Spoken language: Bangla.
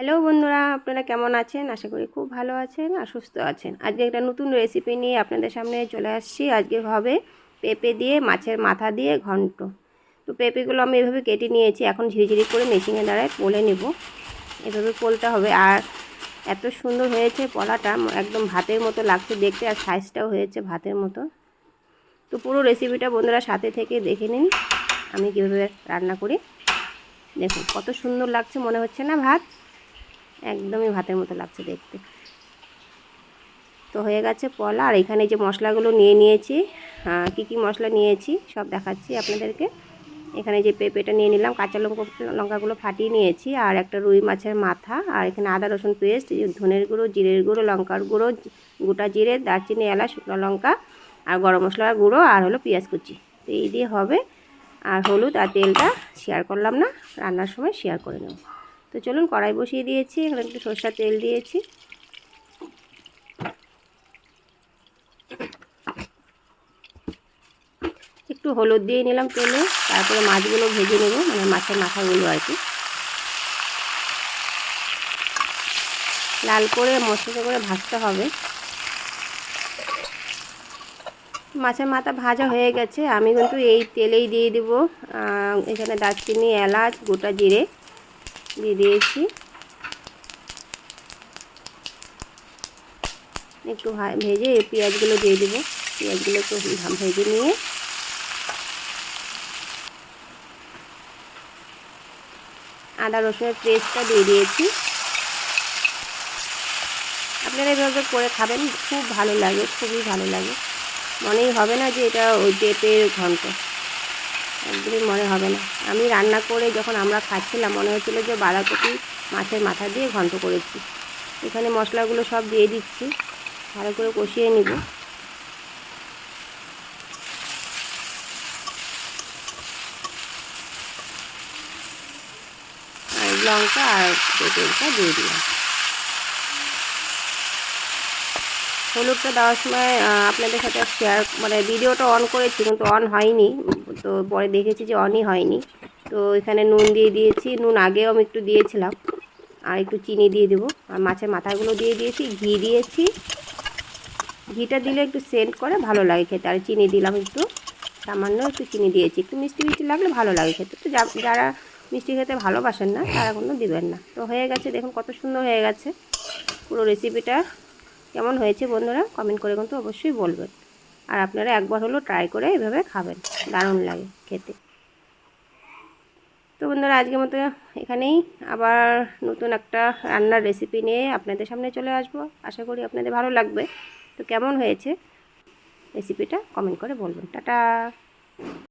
হ্যালো বন্ধুরা, আপনারা কেমন আছেন? আশা করি খুব ভালো আছেন আর সুস্থ আছেন। আজকে একটা নতুন রেসিপি নিয়ে আপনাদের সামনে চলে আসছি। আজকে হবে পেঁপে দিয়ে মাছের মাথা দিয়ে ঘন্ট। তো পেঁপেগুলো আমি এভাবে কেটে নিয়েছি। এখন ঝিরিঝিরি করে মেশিনের দ্বারায় পোলে নেব। এভাবে পোলতে হবে। আর এত সুন্দর হয়েছে পলাটা। একদম ভাতের মতো লাগছে দেখতে আর সাইজটাও হয়েছে ভাতের মতো। তো পুরো রেসিপিটা বন্ধুরা সাথে থেকে দেখে নিন। আমি কীভাবে রান্না করি। দেখুন কত সুন্দর লাগছে মনে হচ্ছে না ভাত? একদমই ভাতের মতো লাগছে দেখতে। তো হয়ে গেছে পলা। আর এখানে যে মশলাগুলো নিয়ে নিয়েছি কী কী মশলা নিয়েছি, সব দেখাচ্ছি আপনাদেরকে। এখানে যে পেঁপেটা নিয়ে নিলাম, কাঁচা লঙ্কা, লঙ্কাগুলো ফাটিয়ে নিয়েছি, আর একটা রুই মাছের মাথা, আর এখানে আদা, রসুন পেস্ট ধনের গুঁড়ো, জিরের গুঁড়ো, লঙ্কার গুঁড়ো, গোটা জিরে, দারচিনি, এলাচ, শুকনো লঙ্কা, আর গরম মশলার গুঁড়ো, আর হলো পেঁয়াজ কুচি। তো এই দিয়ে হবে। আর হলুদ আর তেলটা শেয়ার করলাম না, রান্নার সময় শেয়ার করে নেব। তো চলুন কড়াই বসিয়ে দিয়েছি, এখানে একটু সরষার তেল দিয়েছি। একটু হলুদ দিয়ে নিলাম তেলে, তারপরে মাছগুলো ভেজে নেব মানে মাছের মাথাগুলো আর কি। লাল করে মশলা করে ভাজতে হবে। মাছের মাথা ভাজা হয়ে গেছে, আমি কিন্তু এই তেলেই দিয়ে দেব এখানে দারচিনি, এলাচ, গোটা জিরে। দিয়ে দিয়েছি। একটু ভেজে এই পেঁয়াজগুলো দিয়ে দেবো। পেঁয়াজগুলো একটু ভেজে নিয়ে আদা রসুনের পেস্টটা দিয়ে দিয়েছি। আপনারা এভাবে করে খাবেন, খুব ভালো লাগে, খুবই ভালো লাগে। মনেই হবে না যে এটা ওই পেঁপের ঘন্ট। একদমই মনে হবে না। আমি রান্না করে যখন আমরা খাচ্ছিলাম, মনে হচ্ছিল যে বাঁধাকপি মাছের মাথা দিয়ে ঘন্ট করেছি। এখানে মশলাগুলো সব দিয়ে দিচ্ছি। ভালো করে কষিয়ে নিব। লঙ্কা আর তেলটা দিয়ে দিলাম। হলুদটা দেওয়ার সময় আপনাদের সাথে শেয়ার মানে ভিডিওটা অন করেছি, কিন্তু অন হয়নি। তো পরে দেখেছি যে অনই হয়নি। তো এখানে নুন দিয়ে দিয়েছি। নুন আগেও আমি একটু দিয়েছিলাম। আর একটু চিনি দিয়ে দেবো। আর মাছের মাথাগুলো দিয়ে দিয়েছি, ঘি দিয়েছি। ঘিটা দিলে একটু সেন্ট করে, ভালো লাগে খেতে। আর চিনি দিলাম একটু, সামান্য একটু চিনি দিয়েছি। একটু মিষ্টি মিষ্টি লাগলে ভালো লাগে খেতে। তো যারা মিষ্টি খেতে ভালোবাসেন না, তারা কোনো দিবেন না। তো হয়ে গেছে, দেখুন কত সুন্দর হয়ে গেছে। পুরো রেসিপিটা কেমন হয়েছে বন্ধুরা কমেন্ট করে কিন্তু অবশ্যই বলবেন। আর আপনারা একবার হলো ট্রাই করে এভাবে খাবেন, দারুণ লাগে খেতে। তো বন্ধুরা, আজকের মতো এখানেই। আবার নতুন একটা রান্নার রেসিপি নিয়ে আপনাদের সামনে চলে আসব। আশা করি আপনাদের ভালো লাগবে। তো কেমন হয়েছে রেসিপিটা কমেন্ট করে বলবেন। টাটা!